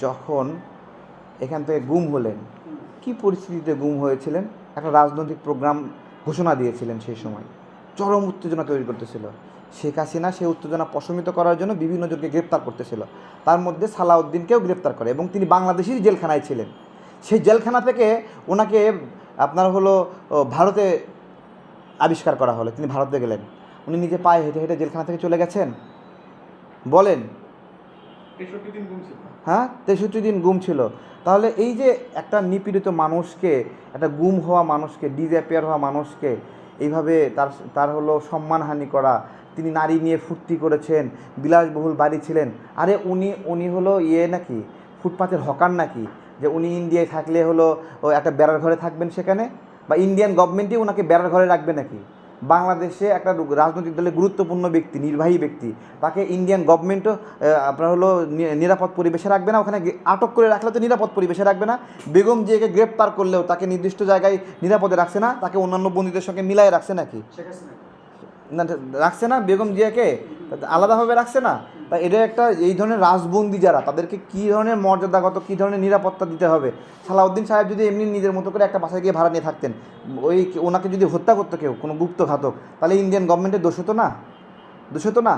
যখন এখান থেকে গুম হলেন, কি পরিস্থিতিতে গুম হয়েছিলেন? একটা রাজনৈতিক প্রোগ্রাম ঘোষণা দিয়েছিলেন সেই সময়। চরম উত্তেজনা তৈরি করতেছিল। শেখ হাসিনা সেই উত্তেজনা প্রশমিত করার জন্য বিভিন্ন জনকে গ্রেপ্তার করতেছিল। তার মধ্যে সালাউদ্দিনকেও গ্রেপ্তার করে এবং তিনি বাংলাদেশের জেলখানায় ছিলেন। সেই জেলখানা থেকে ওনাকে আপনার হলো ভারতে আবিষ্কার করা হলো। তিনি ভারতে গেলেন। উনি নিজে পায়ে হেঁটে হেঁটে জেলখানা থেকে চলে গেছেন। বলেন তেষট্টি দিন গুম ছিল হ্যাঁ? তেষট্টি দিন গুম ছিল। তাহলে এই যে একটা নিপীড়িত মানুষকে, একটা গুম হওয়া মানুষকে ডিজঅ্যাপিয়ার হওয়া মানুষকে, এইভাবে তার তার হলো সম্মানহানি করা, তিনি নারী নিয়ে ফুর্তি করেছেন, বিলাসবহুল বাড়ি ছিলেন, আরে উনি উনি হলো ইয়ে নাকি ফুটপাথের হকার নাকি, যে উনি ইন্ডিয়ায় থাকলে হলো একটা বেড়ার ঘরে থাকবেন সেখানে? বা ইন্ডিয়ান গভর্নমেন্টই ওনাকে বেড়ার ঘরে রাখবে নাকি? বাংলাদেশে একটা রাজনৈতিক দলের গুরুত্বপূর্ণ ব্যক্তি, নির্বাহী ব্যক্তি। তাকে ইন্ডিয়ান গভর্নমেন্টও আপনার হলো নিরাপদ পরিবেশে রাখবে না, ওখানে আটক করে রাখলে তো নিরাপদ পরিবেশে রাখবে না। বেগম জিয়াকে গ্রেপ্তার করলেও তাকে নির্দিষ্ট জায়গায় নিরাপদে রাখছে না, তাকে অন্যান্য বন্দীদের সঙ্গে মিলায় রাখছে নাকি? রাখছে না বেগম জিয়াকে? আলাদাভাবে রাখছে না? তা এটা একটা এই ধরনের রাজবন্দি যারা, তাদেরকে কী ধরনের মর্যাদাগত, কী ধরনের নিরাপত্তা দিতে হবে? সালাউদ্দিন সাহেব যদি এমনি নিজের মতো করে একটা বাসায় গিয়ে ভাড়া নিয়ে থাকতেন, ওই ওনাকে যদি হত্যা করতো কেউ, কোনো গুপ্ত ঘাতক, তাহলে ইন্ডিয়ান গভর্নমেন্টের দোষ হতো না? দোষ হতো না?